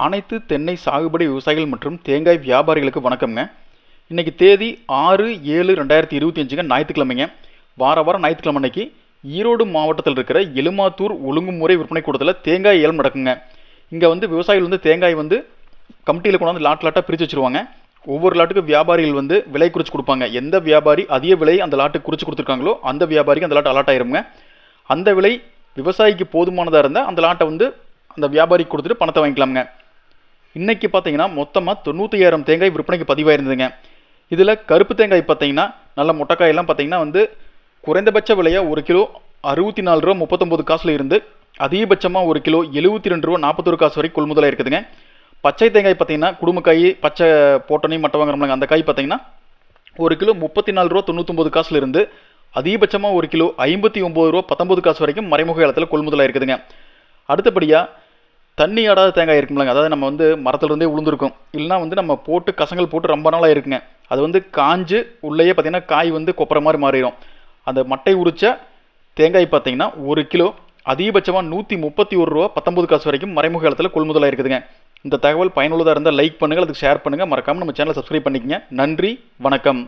அனைத்து தென்னை சாகுபடி விவசாயிகள் மற்றும் தேங்காய் வியாபாரிகளுக்கு வணக்கம்ங்க. இன்னைக்கு தேதி ஆறு ஏழு ரெண்டாயிரத்தி இருபத்தி அஞ்சுங்க ஞாயிற்றுக்கிழமைங்க. வார வாரம் ஞாயிற்றுக்கிழமை அன்னைக்கு ஈரோடு மாவட்டத்தில் இருக்கிற எலுமாத்தூர் ஒழுங்குமுறை விற்பனை கூடத்தில் தேங்காய் ஏலம் நடக்குங்க. இங்கே வந்து விவசாயிகள் வந்து தேங்காய் வந்து கமிட்டியில் கொண்டாந்து லாட் லாட்டாக பிரித்து வச்சிருவாங்க. ஒவ்வொரு லாட்டுக்கு வியாபாரிகள் வந்து விலை குறித்து கொடுப்பாங்க. எந்த வியாபாரி அதிக விலை அந்த லாட்டுக்கு குறித்து கொடுத்துருக்காங்களோ அந்த வியாபாரிக்கு அந்த லாட் அலாட் ஆயிருங்க அந்த விலை விவசாயிக்கு போதுமானதாக இருந்தால் அந்த லாட்டை வந்து அந்த வியாபாரிக்கு கொடுத்துட்டு பணத்தை வாங்கிக்கலாமுங்க. இன்னைக்கு பார்த்தீங்கன்னா மொத்தமாக தொண்ணூற்றி ஆயிரம் தேங்காய் விற்பனைக்கு பதிவாயிருந்ததுங்க. இதில் கருப்பு தேங்காய் பார்த்தீங்கன்னா நல்ல முட்டைக்காயெல்லாம் பார்த்தீங்கன்னா வந்து குறைந்தபட்ச விலையாக ஒரு கிலோ அறுபத்தி நாலு ரூபா முப்பத்தொம்போது காசில் இருந்து அதிகபட்சமாக ஒரு கிலோ எழுபத்தி ரெண்டு ரூபா நாற்பத்தொரு காசு வரைக்கும் கொள்முதலாக இருக்குதுங்க. பச்சை தேங்காய் பார்த்தீங்கன்னா குடும்பக்காய் பச்சை போட்டனையும் மட்டை வாங்குறோம்ல அந்த காய் பார்த்தீங்கன்னா ஒரு கிலோ முப்பத்தி நாலு ரூபா தொண்ணூத்தொம்பது காசுல இருந்து அதிகபட்சமாக ஒரு கிலோ ஐம்பத்தி ஒம்பது ரூபா பத்தொம்பது காசு வரைக்கும் மறைமுக இடத்துல கொள்முதலாக இருக்குதுங்க. அடுத்தபடியாக தண்ணி ஆடாத தேங்காய் இருக்கும்லங்க. அதாவது நம்ம வந்து மரத்துலேருந்தே உளுந்துருக்கும். இல்லைனா வந்து நம்ம போட்டு கசங்கள் போட்டு ரொம்ப நாளாக இருக்குங்க. அது வந்து காஞ்சு உள்ளேயே பார்த்தீங்கன்னா காய் வந்து கொப்பரை மாதிரி மாறிடும் அந்த மட்டை உரிச்ச தேங்காய் பார்த்தீங்கன்னா ஒரு கிலோ அதிகபட்சமாக நூற்றி முப்பத்தி ஒரு ரூபா பத்தொம்பது காசு வரைக்கும் மறைமுக இடத்துல கொள்முதலாக இருக்குதுங்க. இந்த தகவல் பயனுள்ளதாக இருந்தால் லைக் பண்ணுங்கள் அதுக்கு ஷேர் பண்ணுங்கள் மறக்காமல் நம்ம சேனலை சப்ஸ்கிரைப் பண்ணிக்கங்க. நன்றி வணக்கம்.